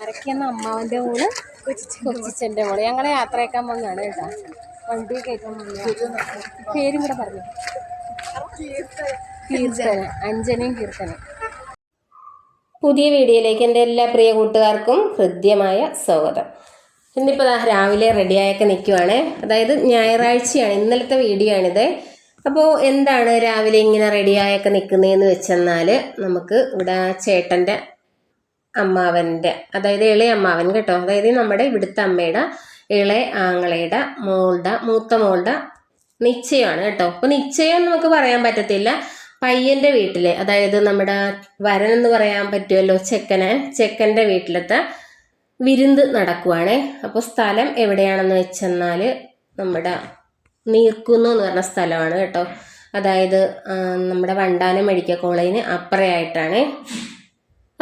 അരക്കുന്ന അമ്മാവന്റെ മോൾ കൊച്ചിച്ചന്റെ മോൾ. ഞങ്ങളെ യാത്രയാക്കാൻ പോകുന്നതാണ് കേട്ടോ. വണ്ടി കയറ്റാൻ പേരും കൂടെ പറഞ്ഞു. കീർത്തന. അഞ്ജനയും കീർത്തന. പുതിയ വീഡിയോയിലേക്ക് എന്റെ എല്ലാ പ്രിയ കൂട്ടുകാർക്കും ഹൃദ്യമായ സ്വാഗതം. ഇന്നിപ്പോൾ രാവിലെ റെഡിയായൊക്കെ നിൽക്കുവാണ് അതായത് ഞായറാഴ്ചയാണ് ഇന്നലത്തെ വീഡിയോ ആണിത് അപ്പോൾ എന്താണ് രാവിലെ ഇങ്ങനെ റെഡിയായൊക്കെ നിൽക്കുന്നതെന്ന് വെച്ചെന്നാൽ നമുക്ക് ഇവിടെ ചേട്ടന്റെ അമ്മാവന്റെ അതായത് ഇളയ അമ്മാവൻ കേട്ടോ. അതായത് നമ്മുടെ ഇവിടുത്തെ അമ്മയുടെ ഇളയ ആങ്ങളയുടെ മോളുടെ മൂത്ത മോളുടെ നിശ്ചയമാണ് കേട്ടോ. അപ്പോൾ നിശ്ചയം നമുക്ക് പറയാൻ പറ്റത്തില്ല. പയ്യന്റെ വീട്ടിലെ അതായത് നമ്മുടെ വരൻ എന്ന് പറയാൻ പറ്റുമല്ലോ ചെക്കനെ ചെക്കന്റെ വീട്ടിലത്തെ വിരുന്ന് നടക്കുവാണ്. അപ്പോൾ സ്ഥലം എവിടെയാണെന്ന് വെച്ചെന്നാൽ നമ്മുടെ നീർക്കുന്നു എന്ന് പറഞ്ഞ സ്ഥലമാണ് കേട്ടോ. അതായത് നമ്മുടെ വണ്ടാനം മെഡിക്കൽ കോളേജിന് അപ്പുറയായിട്ടാണ്.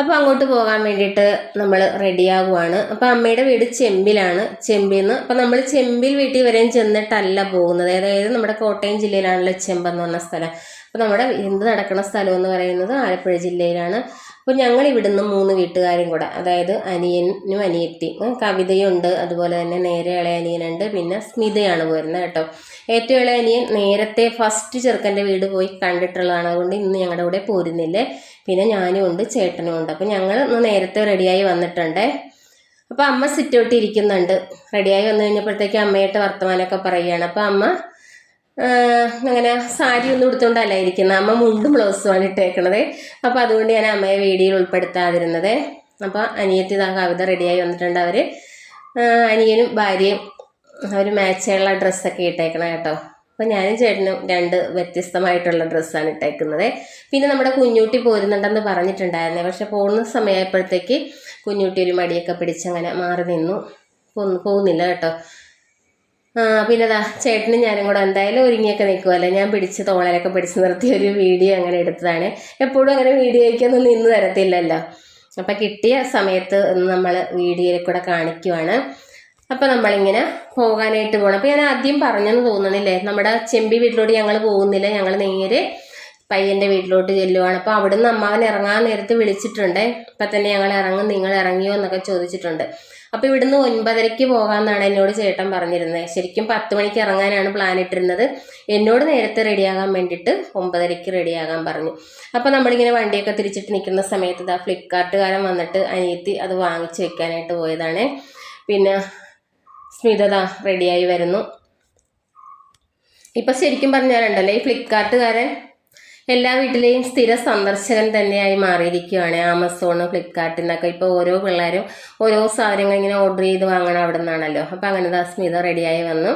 അപ്പോൾ അങ്ങോട്ട് പോകാൻ വേണ്ടിയിട്ട് നമ്മൾ റെഡിയാകുവാണ് അപ്പോൾ അമ്മയുടെ വീട് ചെമ്പിലാണ്. ചെമ്പിൽ നിന്ന് അപ്പോൾ നമ്മൾ ചെമ്പിൽ വീട്ടിൽ വരെയും ചെന്നിട്ടല്ല പോകുന്നത്. അതായത് നമ്മുടെ കോട്ടയം ജില്ലയിലാണല്ലോ ചെമ്പെന്ന് പറഞ്ഞ സ്ഥലം. അപ്പോൾ നമ്മുടെ എന്ത് നടക്കുന്ന സ്ഥലം എന്ന് പറയുന്നത് ആലപ്പുഴ ജില്ലയിലാണ്. അപ്പോൾ ഞങ്ങൾ ഇവിടുന്ന് മൂന്ന് വീട്ടുകാരും കൂടെ അതായത് അനിയനും അനിയത്തിയും കവിതയുണ്ട് അതുപോലെ തന്നെ നേരെ ഇളയ അനിയനുണ്ട് പിന്നെ സ്മിതയാണ് പോരുന്നത് കേട്ടോ. ഏറ്റവും ഇളയ അനിയൻ നേരത്തെ ഫസ്റ്റ് ചെറുക്കന്റെ വീട് പോയി കണ്ടിട്ടുള്ളതാണ് അതുകൊണ്ട് ഇന്ന് ഞങ്ങളുടെ കൂടെ പോരുന്നില്ലേ? പിന്നെ ഞാനും ഉണ്ട് ചേട്ടനും ഉണ്ട്. അപ്പോൾ ഞങ്ങൾ ഇന്ന് നേരത്തെ റെഡിയായി വന്നിട്ടുണ്ടേ. അപ്പോൾ അമ്മ സിറ്റൗട്ട് ഇരിക്കുന്നുണ്ട്. റെഡിയായി വന്നു കഴിഞ്ഞപ്പോഴത്തേക്ക് അമ്മയായിട്ട് വർത്തമാനമൊക്കെ പറയുകയാണ്. അപ്പോൾ അമ്മ അങ്ങനെ സാരി ഒന്നും ഉടുത്തുകൊണ്ടല്ല ഇരിക്കുന്നത് അമ്മ മുണ്ടും ബ്ലൗസുമാണ് ഇട്ടേക്കണത്. അപ്പോൾ അതുകൊണ്ട് ഞാൻ അമ്മയെ വീഡിയോയിൽ ഉൾപ്പെടുത്താതിരുന്നത്. അപ്പോൾ അനിയത്തി ഇതാ കവിത റെഡിയായി വന്നിട്ടുണ്ട് അവർ അനിയനും ഭാര്യയും അവർ മാച്ചുള്ള ഡ്രസ്സൊക്കെ ഇട്ടേക്കണം കേട്ടോ. അപ്പോൾ ഞാനും ചേട്ടനും രണ്ട് വ്യത്യസ്തമായിട്ടുള്ള ഡ്രസ്സാണ് ഇട്ടേക്കുന്നത്. പിന്നെ നമ്മുടെ കുഞ്ഞൂട്ടി പോരുന്നുണ്ടെന്ന് പറഞ്ഞിട്ടുണ്ടായിരുന്നു. പക്ഷെ പോകുന്ന സമയമായപ്പോഴത്തേക്ക് കുഞ്ഞൂട്ടി ഒരു മടിയൊക്കെ പിടിച്ചങ്ങനെ മാറി നിന്നു. പോകുന്നില്ല കേട്ടോ. പിന്നെ ദാ ചേട്ടനും ഞാനും കൂടെ എന്തായാലും ഒരുങ്ങിയൊക്കെ നിൽക്കുമല്ലോ ഞാൻ പിടിച്ച് തോളരൊക്കെ പിടിച്ച് നിർത്തിയ ഒരു വീഡിയോ അങ്ങനെ എടുത്തതാണ്. എപ്പോഴും അങ്ങനെ വീഡിയോ വീഡിയോയ്ക്കൊന്നും നിന്ന് തരത്തില്ലല്ലോ അപ്പം കിട്ടിയ സമയത്ത് നമ്മൾ വീഡിയോയിൽ കൂടെ കാണിക്കുവാണ്. അപ്പം നമ്മളിങ്ങനെ പോകാനായിട്ട് പോകണം അപ്പം ഞാൻ ആദ്യം പറഞ്ഞെന്ന് തോന്നണില്ലേ? നമ്മുടെ ചെമ്പി വീട്ടിലോട്ട് ഞങ്ങൾ പോകുന്നില്ല. ഞങ്ങൾ നേരെ പയ്യന്റെ വീട്ടിലോട്ട് ചെല്ലുവാണ്. അപ്പോൾ അവിടുന്ന് അമ്മാവൻ ഇറങ്ങാൻ നേരത്ത് വിളിച്ചിട്ടുണ്ട്. ഇപ്പം തന്നെ ഞങ്ങൾ ഇറങ്ങും നിങ്ങൾ ഇറങ്ങിയോ എന്നൊക്കെ ചോദിച്ചിട്ടുണ്ട്. അപ്പോൾ ഇവിടുന്ന് ഒൻപതരയ്ക്ക് പോകാമെന്നാണ് എന്നോട് ചേട്ടൻ പറഞ്ഞിരുന്നത് ശരിക്കും പത്ത് മണിക്ക് ഇറങ്ങാനാണ് പ്ലാൻ ഇട്ടിരുന്നത്. എന്നോട് നേരത്തെ റെഡിയാകാൻ വേണ്ടിയിട്ട് ഒമ്പതരയ്ക്ക് റെഡിയാകാൻ പറഞ്ഞു. അപ്പോൾ നമ്മളിങ്ങനെ വണ്ടിയൊക്കെ തിരിച്ചിട്ട് നിൽക്കുന്ന സമയത്ത് ഇതാ ഫ്ലിപ്കാർട്ടുകാരൻ വന്നിട്ട് അനിയത്തി അത് വാങ്ങിച്ചു വെക്കാനായിട്ട് പോയതാണ്. പിന്നെ സ്മിതത റെഡിയായി വരുന്നു. ഇപ്പൊ ശരിക്കും പറഞ്ഞാലുണ്ടല്ലോ ഈ ഫ്ലിപ്കാർട്ടുകാരൻ എല്ലാ വീട്ടിലെയും സ്ഥിര സന്ദർശകൻ തന്നെയായി മാറിയിരിക്കുകയാണ് ആമസോൺ ഫ്ലിപ്കാർട്ടിൽ നിന്നൊക്കെ. ഇപ്പോൾ ഓരോ പിള്ളേരും ഓരോ സാധനങ്ങൾ ഇങ്ങനെ ഓർഡർ ചെയ്ത് വാങ്ങണം അവിടെ നിന്നാണല്ലോ. അപ്പം അങ്ങനെ സ്മിത റെഡിയായി വന്നു.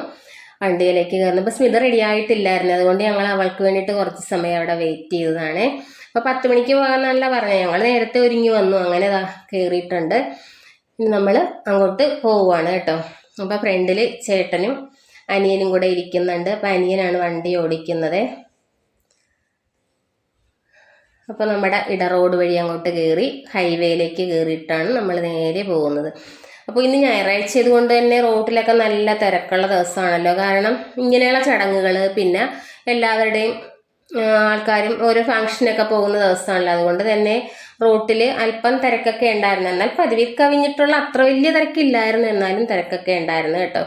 വണ്ടിയിലേക്ക് കയറുന്നു. അപ്പോൾ സ്മിത റെഡി ആയിട്ടില്ലായിരുന്നു. അതുകൊണ്ട് ഞങ്ങൾ അവൾക്ക് വേണ്ടിയിട്ട് കുറച്ച് സമയം അവിടെ വെയിറ്റ് ചെയ്തതാണ്. അപ്പോൾ പത്ത് മണിക്ക് പോകാമെന്നല്ല പറഞ്ഞത്. ഞങ്ങൾ നേരത്തെ ഒരുങ്ങി വന്നു. അങ്ങനെ കയറിയിട്ടുണ്ട് ഇനി നമ്മൾ അങ്ങോട്ട് പോവുകയാണ് കേട്ടോ. അപ്പോൾ ഫ്രണ്ടിൽ ചേട്ടനും അനിയനും കൂടെ ഇരിക്കുന്നുണ്ട്. അപ്പോൾ അനിയനാണ് വണ്ടി ഓടിക്കുന്നത്. അപ്പോൾ നമ്മുടെ ഇട റോഡ് വഴി അങ്ങോട്ട് കയറി ഹൈവേയിലേക്ക് കയറിയിട്ടാണ് നമ്മൾ നേരെ പോകുന്നത്. അപ്പോൾ ഇന്ന് ഞായറാഴ്ച ആയതുകൊണ്ട് തന്നെ റോട്ടിലൊക്കെ നല്ല തിരക്കുള്ള ദിവസമാണല്ലോ. കാരണം ഇങ്ങനെയുള്ള ചടങ്ങുകൾ പിന്നെ എല്ലാവരുടെയും ആൾക്കാരും ഓരോ ഫംഗ്ഷനൊക്കെ പോകുന്ന ദിവസമാണല്ലോ. അതുകൊണ്ട് തന്നെ റോട്ടിൽ അല്പം തിരക്കൊക്കെ ഉണ്ടായിരുന്നു. എന്നാൽ പതിവിൽ കവിഞ്ഞിട്ടുള്ള അത്ര വലിയ തിരക്കില്ലായിരുന്നു. എന്നാലും തിരക്കൊക്കെ ഉണ്ടായിരുന്നു കേട്ടോ.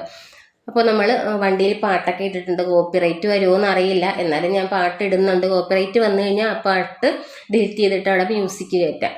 അപ്പോൾ നമ്മൾ വണ്ടിയിൽ പാട്ടൊക്കെ ഇട്ടിട്ടുണ്ട് കോപ്പി റൈറ്റ് വരുമോ എന്ന് അറിയില്ല. എന്നാലും ഞാൻ പാട്ട് ഇടുന്നുണ്ട്. കോപ്പി റൈറ്റ് വന്നു കഴിഞ്ഞാൽ ആ പാട്ട് ഡിലീറ്റ് ചെയ്തിട്ട് അവിടെ മ്യൂസിക് കയറ്റാം.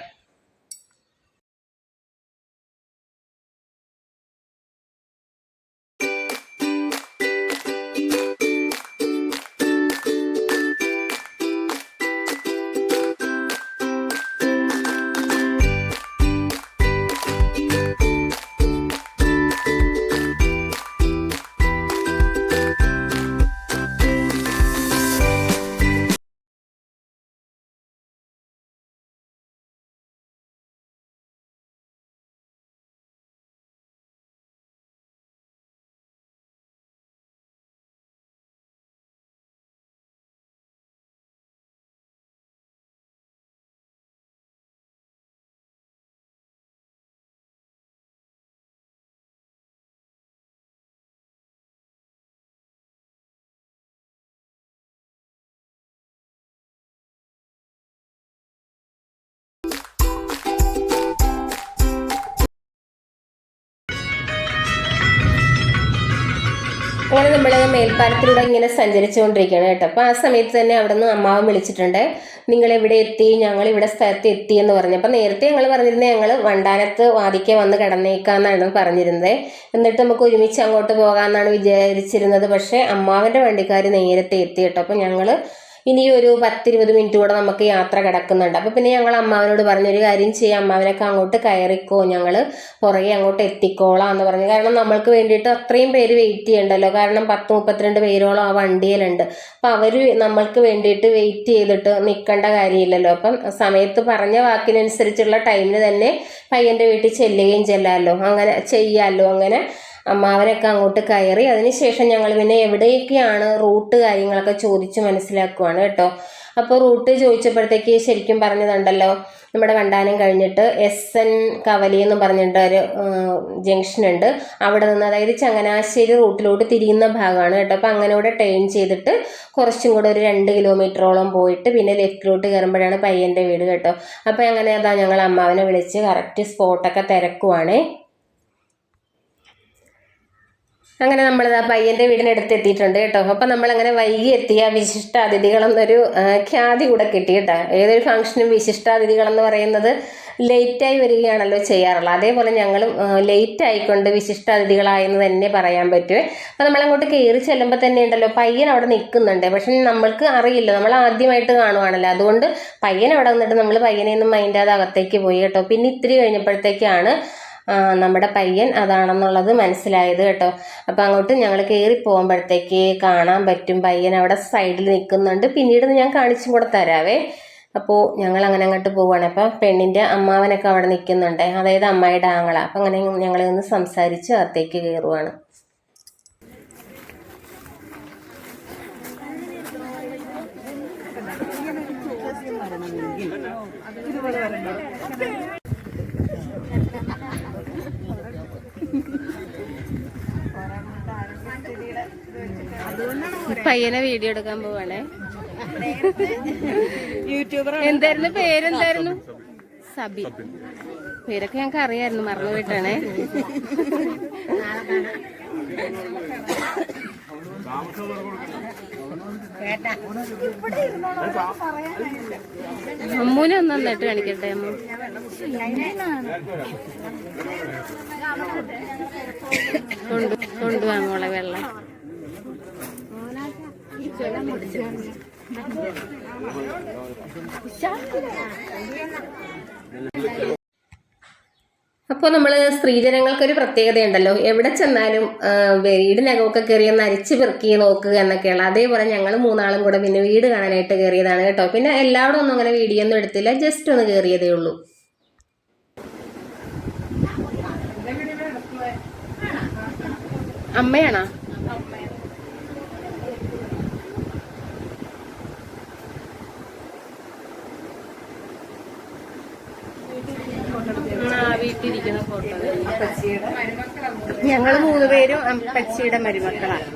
അങ്ങനെ നമ്മൾ മേൽപ്പാലത്തിലൂടെ ഇങ്ങനെ സഞ്ചരിച്ചുകൊണ്ടിരിക്കുകയാണ് കേട്ടോ. അപ്പോൾ ആ സമയത്ത് തന്നെ അവിടെ നിന്ന് അമ്മാവൻ വിളിച്ചിട്ടുണ്ട്. നിങ്ങൾ ഇവിടെ എത്തി ഞങ്ങൾ ഇവിടെ സ്ഥലത്ത് എത്തി എന്ന് പറഞ്ഞു. അപ്പോൾ നേരത്തെ ഞങ്ങൾ പറഞ്ഞിരുന്നത് ഞങ്ങൾ വണ്ടാനത്ത് വാദിക്കെ വന്ന് കിടന്നേക്കാന്നാണ് പറഞ്ഞിരുന്നത് എന്നിട്ട് നമുക്ക് ഒരുമിച്ച് അങ്ങോട്ട് പോകാമെന്നാണ് വിചാരിച്ചിരുന്നത്. പക്ഷേ അമ്മാവന്റെ വണ്ടിക്കാർ നേരത്തെ എത്തി കേട്ടോ. അപ്പോൾ ഞങ്ങൾ ഇനി ഒരു പത്തിരുപത് മിനിറ്റ് കൂടെ നമുക്ക് യാത്ര കിടക്കുന്നുണ്ട്. അപ്പോൾ പിന്നെ ഞങ്ങൾ അമ്മാവനോട് പറഞ്ഞൊരു കാര്യം ചെയ്യാം അമ്മാവനൊക്കെ അങ്ങോട്ട് കയറിക്കോ ഞങ്ങൾ പുറകെ അങ്ങോട്ട് എത്തിക്കോളാം എന്ന് പറഞ്ഞു. കാരണം നമ്മൾക്ക് വേണ്ടിയിട്ട് അത്രയും പേര് വെയിറ്റ് ചെയ്യണ്ടല്ലോ. കാരണം പത്ത് മുപ്പത്തിരണ്ട് പേരോളം ആ വണ്ടിയിലുണ്ട്. അപ്പം അവർ നമ്മൾക്ക് വേണ്ടിയിട്ട് വെയിറ്റ് ചെയ്തിട്ട് നിൽക്കേണ്ട കാര്യമില്ലല്ലോ. അപ്പം സമയത്ത് പറഞ്ഞ വാക്കിനനുസരിച്ചുള്ള ടൈമിന് തന്നെ പയ്യന്റെ വീട്ടിൽ ചെല്ലുകയും ചെല്ലാമല്ലോ അങ്ങനെ ചെയ്യാമല്ലോ അങ്ങനെ അമ്മാവനൊക്കെ അങ്ങോട്ട് കയറി. അതിനുശേഷം ഞങ്ങൾ പിന്നെ എവിടെയൊക്കെയാണ് റൂട്ട് കാര്യങ്ങളൊക്കെ ചോദിച്ച് മനസ്സിലാക്കുവാണ് കേട്ടോ. അപ്പോൾ റൂട്ട് ചോദിച്ചപ്പോഴത്തേക്ക് ശരിക്കും പറഞ്ഞതുണ്ടല്ലോ. നമ്മുടെ വണ്ടാനം കഴിഞ്ഞിട്ട് എസ് എൻ കവലി എന്ന് പറഞ്ഞിട്ട് ഒരു ജംഗ്ഷൻ ഉണ്ട്. അവിടെ നിന്ന് അതായത് ചങ്ങനാശ്ശേരി റൂട്ടിലോട്ട് തിരിയുന്ന ഭാഗമാണ് കേട്ടോ. അപ്പോൾ അങ്ങനെ കൂടെ ട്രെയിൻ ചെയ്തിട്ട് കുറച്ചും കൂടെ ഒരു രണ്ട് കിലോമീറ്ററോളം പോയിട്ട് പിന്നെ ലെഫ്റ്റിലോട്ട് കയറുമ്പോഴാണ് പയ്യന്റെ വീട് കേട്ടോ. അപ്പോൾ അങ്ങനെ അതാ ഞങ്ങൾ അമ്മാവനെ വിളിച്ച് കറക്റ്റ് സ്പോട്ടൊക്കെ തിരക്കുവാണേ. അങ്ങനെ നമ്മൾ ആ പയ്യന്റെ വീടിനടുത്ത് എത്തിയിട്ടുണ്ട് കേട്ടോ. അപ്പം നമ്മളങ്ങനെ വൈകി എത്തിയ വിശിഷ്ട അതിഥികളെന്നൊരു ആ, ഖ്യാതി കൂടെ കിട്ടി കേട്ടോ. ഏതൊരു ഫംഗ്ഷനും വിശിഷ്ട എന്ന് പറയുന്നത് ലേറ്റായി വരികയാണല്ലോ ചെയ്യാറുള്ളത്. അതേപോലെ ഞങ്ങളും ലേറ്റ് ആയിക്കൊണ്ട് വിശിഷ്ട അതിഥികളായെന്ന് തന്നെ പറയാൻ പറ്റുമേ അപ്പം നമ്മളങ്ങോട്ട് കയറി ചെല്ലുമ്പോൾ തന്നെ ഉണ്ടല്ലോ പയ്യൻ അവിടെ നിൽക്കുന്നുണ്ട്. പക്ഷെ നമ്മൾക്ക് അറിയില്ല. നമ്മൾ ആദ്യമായിട്ട് കാണുവാണല്ലോ. അതുകൊണ്ട് പയ്യൻ അവിടെ നിന്നിട്ട് നമ്മൾ പയ്യനെ ഒന്നും മൈൻഡാതെ അകത്തേക്ക് പോയി കേട്ടോ. പിന്നെ ഇത്തിരി കഴിഞ്ഞപ്പോഴത്തേക്കാണ് നമ്മുടെ പയ്യൻ അതാണെന്നുള്ളത് മനസ്സിലായത് കേട്ടോ. അപ്പം അങ്ങോട്ട് ഞങ്ങൾ കയറി പോകുമ്പോഴത്തേക്ക് കാണാൻ പറ്റും. പയ്യൻ അവിടെ സൈഡിൽ നിൽക്കുന്നുണ്ട്. പിന്നീട് ഞാൻ കാണിച്ചും കൂടെ തരാവേ. അപ്പോൾ ഞങ്ങൾ അങ്ങനെ അങ്ങോട്ട് പോവുകയാണ് അപ്പം പെണ്ണിന്റെ അമ്മാവനൊക്കെ അവിടെ നിൽക്കുന്നുണ്ട്. അതായത് അമ്മായിയുടെ ആങ്ങള. അപ്പം അങ്ങനെ ഞങ്ങൾ നിന്ന് സംസാരിച്ച് അകത്തേക്ക് കയറുവാണ്. പയ്യനെ വീഡിയോ എടുക്കാൻ പോവാണേ. യൂട്യൂബർ എന്തായിരുന്നു പേരെന്തായിരുന്നു? സബി പേരൊക്കെ ഞങ്ങൾക്ക് അറിയായിരുന്നു മറന്നു പോയിട്ടാണേ. അമ്മൂനെ ഒന്ന് നന്നായിട്ട് കാണിക്കട്ടെ അമ്മ. കൊണ്ടു കൊണ്ടുപോവാ മോളെ വെള്ളം. അപ്പോൾ നമ്മൾ സ്ത്രീജനങ്ങൾക്കൊരു പ്രത്യേകതയുണ്ടല്ലോ. എവിടെ ചെന്നാലും വീടിനകമൊക്കെ കയറി ഒന്ന് അരിച്ച് പെറുക്കി നോക്കുക എന്നൊക്കെയുള്ള. അതേപോലെ ഞങ്ങൾ മൂന്നാളും കൂടെ പിന്നെ വീട് കാണാനായിട്ട് കയറിയതാണ് കേട്ടോ. പിന്നെ എല്ലാവരും ഒന്നും അങ്ങനെ വീഡിയോ ഒന്നും എടുത്തില്ല ജസ്റ്റ് ഒന്ന് കയറിയതേ ഉള്ളൂ. അമ്മയാണോ? ഫോട്ടോ ഞങ്ങൾ മൂന്ന് പേരും അപ്പച്ചിയുടെ മരുമക്കളാണ്.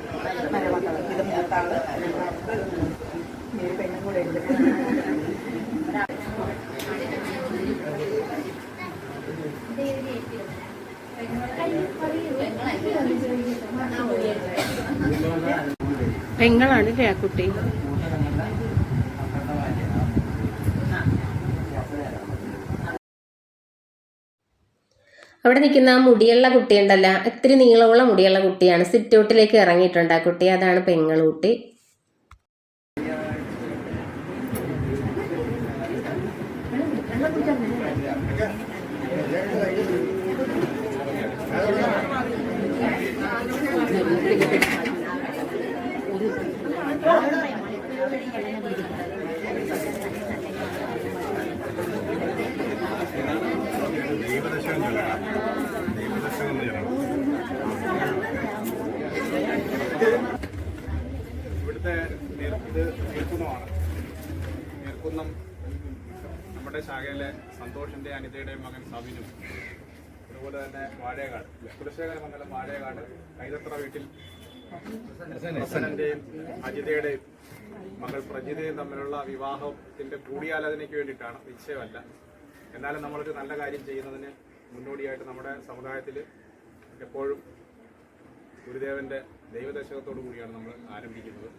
പെങ്ങളാണ് ആ കുട്ടി അവിടെ നിൽക്കുന്ന ആ മുടിയുള്ള കുട്ടിയുണ്ടല്ലോ ഇത്തിരി നീളമുള്ള മുടിയുള്ള കുട്ടിയാണ്. സിറ്റൗട്ടിലേക്ക് ഇറങ്ങിയിട്ടുണ്ട് ആ കുട്ടി. അതാണ് പെങ്ങളുട്ടി ഇവിടുത്തെ നമ്മുടെ ശാഖയിലെ സന്തോഷിന്റെ അനിതയുടെയും മകൻ സവിനും. അതുപോലെ തന്നെ വാഴേകാട് കുലശേഖരമംഗലം വാഴേകാട് കൈതത്ര വീട്ടിൽ ഹസനന്റെയും അജിതയുടെയും മകൾ പ്രജിതയും തമ്മിലുള്ള വിവാഹത്തിന്റെ കൂടിയാലോചനയ്ക്ക് വേണ്ടിയിട്ടാണ് നിശ്ചയമല്ല. എന്നാലും നമ്മളൊരു നല്ല കാര്യം ചെയ്യുന്നതിന് മുന്നോടിയായിട്ട് നമ്മുടെ സമുദായത്തിൽ എപ്പോഴും ഗുരുദേവന്റെ ദൈവദശകത്തോടു കൂടിയാണ് നമ്മൾ ആരംഭിക്കുന്നത്.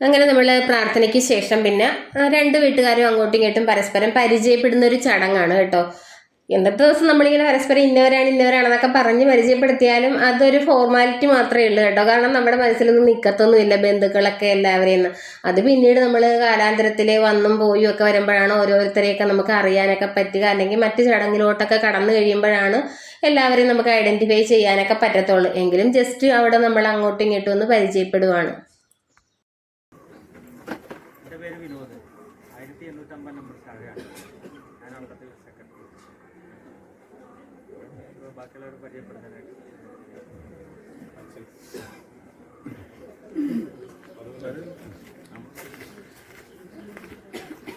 അങ്ങനെ നമ്മൾ പ്രാർത്ഥനയ്ക്ക് ശേഷം പിന്നെ രണ്ട് വീട്ടുകാരും അങ്ങോട്ടും ഇങ്ങോട്ടും പരസ്പരം പരിചയപ്പെടുന്ന ഒരു ചടങ്ങാണ് കേട്ടോ. ഇന്നത്തെ ദിവസം നമ്മളിങ്ങനെ പരസ്പരം ഇന്നവരാണ് ഇന്നവരാണെന്നൊക്കെ പറഞ്ഞ് പരിചയപ്പെടുത്തിയാലും അതൊരു ഫോർമാലിറ്റി മാത്രമേ ഉള്ളൂ കേട്ടോ. കാരണം നമ്മുടെ മനസ്സിലൊന്നും നിൽക്കത്തൊന്നുമില്ല ബന്ധുക്കളൊക്കെ എല്ലാവരെയും. അത് പിന്നീട് നമ്മൾ കാലാന്തരത്തിൽ വന്നും പോയും ഒക്കെ വരുമ്പോഴാണ് ഓരോരുത്തരെയൊക്കെ നമുക്ക് അറിയാനൊക്കെ പറ്റുക. അല്ലെങ്കിൽ മറ്റ് ചടങ്ങിലോട്ടൊക്കെ കടന്നു കഴിയുമ്പോഴാണ് എല്ലാവരെയും നമുക്ക് ഐഡന്റിഫൈ ചെയ്യാനൊക്കെ പറ്റത്തുള്ളൂ. എങ്കിലും ജസ്റ്റ് അവിടെ നമ്മൾ അങ്ങോട്ടും ഇങ്ങോട്ടും ഒന്ന് പരിചയപ്പെടുവാണ്.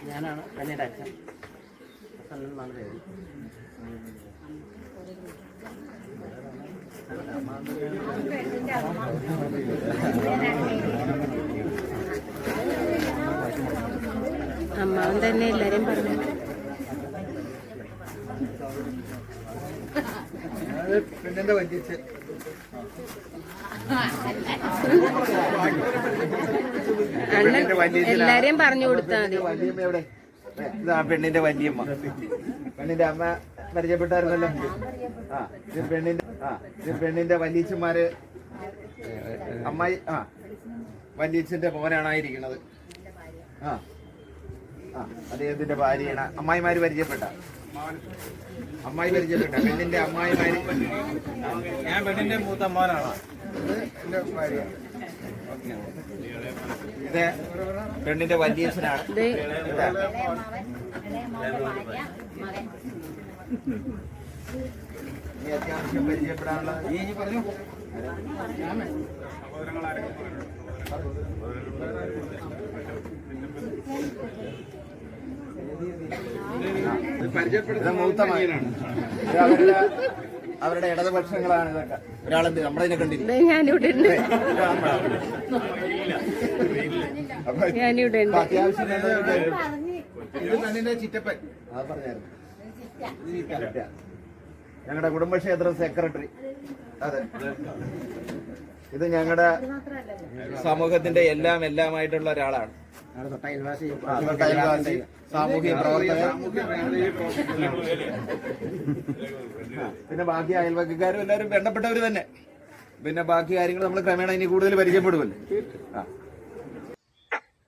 ഞാനാണ് കല്യാണ അച്ഛൻ എന്നാണ് പേര് അമ്മാവൻ തന്നെ എല്ലാരെയും പറഞ്ഞു. പെണ്ണിന്റെ അണ്ണൻ എല്ലാരെയും പറഞ്ഞു കൊടുത്താ മതി. വല്യമ്മ എവിടെ? ഇതാ പെണ്ണിന്റെ വല്യമ്മ. പെണ്ണിന്റെ അമ്മ പരിചയപ്പെട്ടായിരുന്നല്ലോ. ആ ഇത് പെണ്ണിന്റെ ആ ഇത് പെണ്ണിന്റെ വല്യച്ഛന്മാര്. അമ്മായി ആ വല്യച്ഛന്റെ മോനാണായിരിക്കുന്നത് ആ ആ അദ്ദേഹത്തിന്റെ ഭാര്യയാണ്. അമ്മായിമാര് പരിചയപ്പെട്ട. അമ്മായി പരിചയപ്പെട്ട പെണ്ണിന്റെ അമ്മായിമാര് ഞാൻ പെണ്ണിന്റെ മൂത്ത അമ്മാനാണ് എന്റെ ഭാര്യ. ഇത് പെണ്ണിന്റെ വല്യച്ഛനാണ്. ഈ അത്യാവശ്യം പരിചയപ്പെടാനുള്ള ഈ പറഞ്ഞു ഇത് അവരുടെ അവരുടെ ഇടതുപക്ഷങ്ങളാണ് ഇതൊക്കെ. ഒരാളെന്ത് നമ്മളതിനെ കണ്ടില്ല? ദേ ഞാനിവിടെ ഉണ്ട് അപ്പൊ ഞാനിവിടെ ഉണ്ട് അപ്പൊ അത്യാവശ്യം നല്ലതൊക്കെ ഇത് തന്നെ ചിറ്റപ്പൻ. അത് പറഞ്ഞായിരുന്നു. ഞങ്ങളുടെ കുടുംബക്ഷേത്ര സെക്രട്ടറി. അതെ. ഇത് ഞങ്ങളുടെ സമൂഹത്തിന്റെ എല്ലാം എല്ലാമായിട്ടുള്ള ഒരാളാണ്. സാമൂഹ്യ പ്രവർത്തകർ പിന്നെ ബാക്കി അയൽവക്കാരും എല്ലാവരും ബന്ധപ്പെട്ടവർ തന്നെ. പിന്നെ ബാക്കി കാര്യങ്ങൾ നമ്മൾ ക്രമേണ ഇനി കൂടുതൽ പരിചയപ്പെടുമല്ലോ ആ.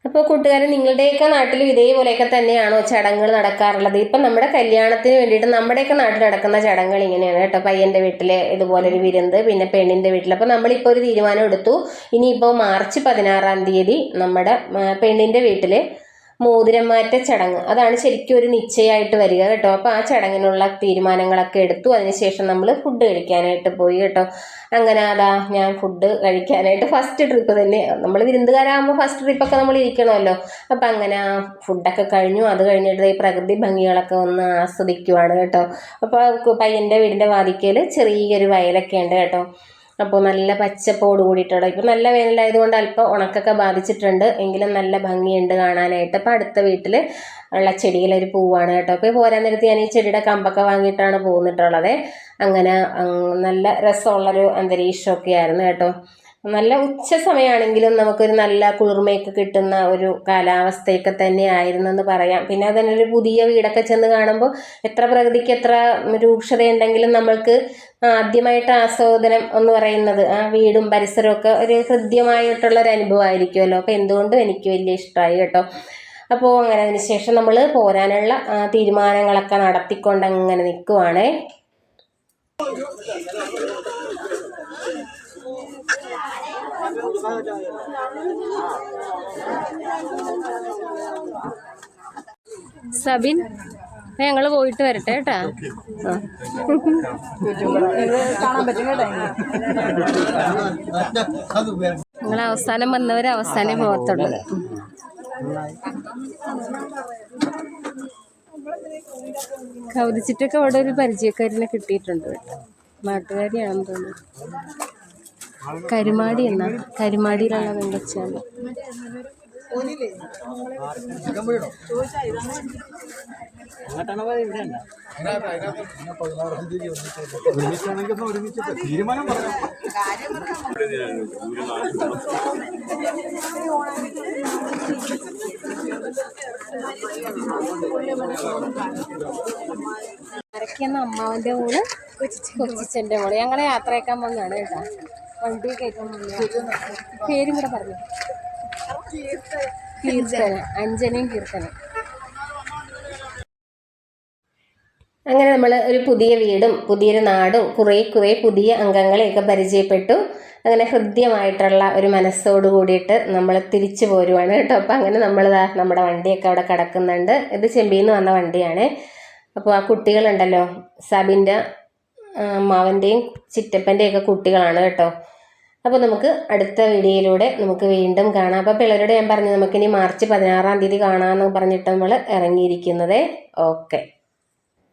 അപ്പോൾ കൂട്ടുകാരെ നിങ്ങളുടെയൊക്കെ നാട്ടിലും ഇതേപോലെയൊക്കെ തന്നെയാണോ ചടങ്ങുകൾ നടക്കാറുള്ളത്? ഇപ്പം നമ്മുടെ കല്യാണത്തിന് വേണ്ടിയിട്ട് നമ്മുടെയൊക്കെ നാട്ടിൽ നടക്കുന്ന ചടങ്ങുകൾ ഇങ്ങനെയാണ് കേട്ടോ. പയ്യന്റെ വീട്ടിൽ ഇതുപോലൊരു വിരുന്ന് പിന്നെ പെണ്ണിന്റെ വീട്ടിൽ. അപ്പോൾ നമ്മളിപ്പോൾ ഒരു തീരുമാനം എടുത്തു. ഇനിയിപ്പോൾ മാർച്ച് പതിനാറാം തീയതി നമ്മുടെ പെണ്ണിന്റെ വീട്ടിൽ മോതിരം ചടങ്ങ് അതാണ് ശരിക്കും ഒരു നിശ്ചയമായിട്ട് വരിക കേട്ടോ. അപ്പോൾ ആ ചടങ്ങിനുള്ള തീരുമാനങ്ങളൊക്കെ എടുത്തു. അതിനുശേഷം നമ്മൾ ഫുഡ് കഴിക്കാനായിട്ട് പോയി കേട്ടോ. അങ്ങനെ അതാ ഞാൻ ഫുഡ് കഴിക്കാനായിട്ട് ഫസ്റ്റ് ട്രിപ്പ് തന്നെ. നമ്മൾ വിരുന്നുകാരാകുമ്പോൾ ഫസ്റ്റ് ട്രിപ്പൊക്കെ നമ്മൾ ഇരിക്കണമല്ലോ. അപ്പം അങ്ങനെ ആ ഫുഡൊക്കെ കഴിഞ്ഞു. അത് കഴിഞ്ഞിട്ട് ഈ പ്രകൃതി ഭംഗികളൊക്കെ ഒന്ന് ആസ്വദിക്കുവാണ് കേട്ടോ. അപ്പോൾ പയ്യന്റെ വീടിന്റെ വാതിക്കൽ ചെറിയൊരു വയലൊക്കെ ഉണ്ട് കേട്ടോ. അപ്പോൾ നല്ല പച്ചപ്പോട് കൂടിയിട്ടുള്ള ഇപ്പോൾ നല്ല വേനലായതുകൊണ്ട് അല്പം ഉണക്കൊക്കെ ബാധിച്ചിട്ടുണ്ട്. എങ്കിലും നല്ല ഭംഗിയുണ്ട് കാണാനായിട്ട്. അപ്പോൾ അടുത്ത വീട്ടിൽ ഉള്ള ചെടിയിലൊരു പൂവാണ് കേട്ടോ. അപ്പോൾ പോരാൻ നേരത്ത് ഞാൻ ഈ ചെടിയുടെ കമ്പൊക്കെ വാങ്ങിയിട്ടാണ് പോകുന്നിട്ടുള്ളത് അങ്ങനെ നല്ല രസമുള്ളൊരു അന്തരീക്ഷമൊക്കെ ആയിരുന്നു കേട്ടോ. നല്ല ഉച്ച സമയമാണെങ്കിലും നമുക്കൊരു നല്ല കുളിർമയൊക്കെ കിട്ടുന്ന ഒരു കാലാവസ്ഥയൊക്കെ തന്നെ ആയിരുന്നു എന്ന് പറയാം. പിന്നെ അതന്നെ ഒരു പുതിയ വീടൊക്കെ ചെന്ന് കാണുമ്പോൾ എത്ര പ്രകൃതിക്ക് എത്ര രൂക്ഷതയുണ്ടെങ്കിലും നമ്മൾക്ക് ആദ്യമായിട്ട് ആസ്വാദനം എന്ന് പറയുന്നത് ആ വീടും പരിസരവും ഒക്കെ ഒരു ഹൃദ്യമായിട്ടുള്ള ഒരു അനുഭവമായിരിക്കുമല്ലോ. അപ്പോൾ എന്തുകൊണ്ടും എനിക്ക് വലിയ ഇഷ്ടമായി കേട്ടോ. അപ്പോൾ അങ്ങനെ അതിനുശേഷം നമ്മൾ പോരാനുള്ള തീരുമാനങ്ങളൊക്കെ നടത്തിക്കൊണ്ട് അങ്ങനെ നിൽക്കുവാണേ. സബിൻ ഞങ്ങൾ പോയിട്ട് വരട്ടെ കേട്ടാ? നിങ്ങൾ അവസാനം വന്നവർ അവസാനം പോകത്തുള്ളൂ. കൗതിച്ചിട്ടൊക്കെ അവിടെ ഒരു പരിചയക്കാരനെ കിട്ടിയിട്ടുണ്ട് കേട്ടോ. നാട്ടുകാരിയാണെന്ന് തോന്നുന്നു. കരുമാടി എന്ന കരുമാടിയിലുള്ള വെങ്കച്ചാണ് തീരുമാനം അമ്മാവന്റെ മോൾ കൊച്ചിച്ചന്റെ മോൾ. ഞങ്ങളെ യാത്രയാക്കാൻ പോകുന്നതാണ് കേട്ടോ. വണ്ടി പേരും കൂടെ പറഞ്ഞു. കീർത്തന. അഞ്ജനയും കീർത്തനം അങ്ങനെ നമ്മൾ ഒരു പുതിയ വീടും പുതിയൊരു നാടും കുറേ കുറേ പുതിയ അംഗങ്ങളെയൊക്കെ പരിചയപ്പെട്ടു. അങ്ങനെ ഹൃദ്യമായിട്ടുള്ള ഒരു മനസ്സോട് കൂടിയിട്ട് നമ്മൾ തിരിച്ചു പോരുവാണ് കേട്ടോ. അപ്പം അങ്ങനെ നമ്മൾ നമ്മുടെ വണ്ടിയൊക്കെ അവിടെ കിടക്കുന്നുണ്ട്. ഇത് ചെമ്പിന്ന് വന്ന വണ്ടിയാണ്. അപ്പോൾ ആ കുട്ടികളുണ്ടല്ലോ സബിന്റെ മാവന്റെയും ചിറ്റപ്പന്റെയൊക്കെ കുട്ടികളാണ് കേട്ടോ. അപ്പോൾ നമുക്ക് അടുത്ത വീഡിയോയിലൂടെ നമുക്ക് വീണ്ടും കാണാം. അപ്പോൾ പിള്ളേരോട് ഞാൻ പറഞ്ഞു നമുക്കിനി മാർച്ച് പതിനാറാം തീയതി കാണാമെന്ന് പറഞ്ഞിട്ട് നമ്മൾ ഇറങ്ങിയിരിക്കുന്നത്. ഓക്കെ.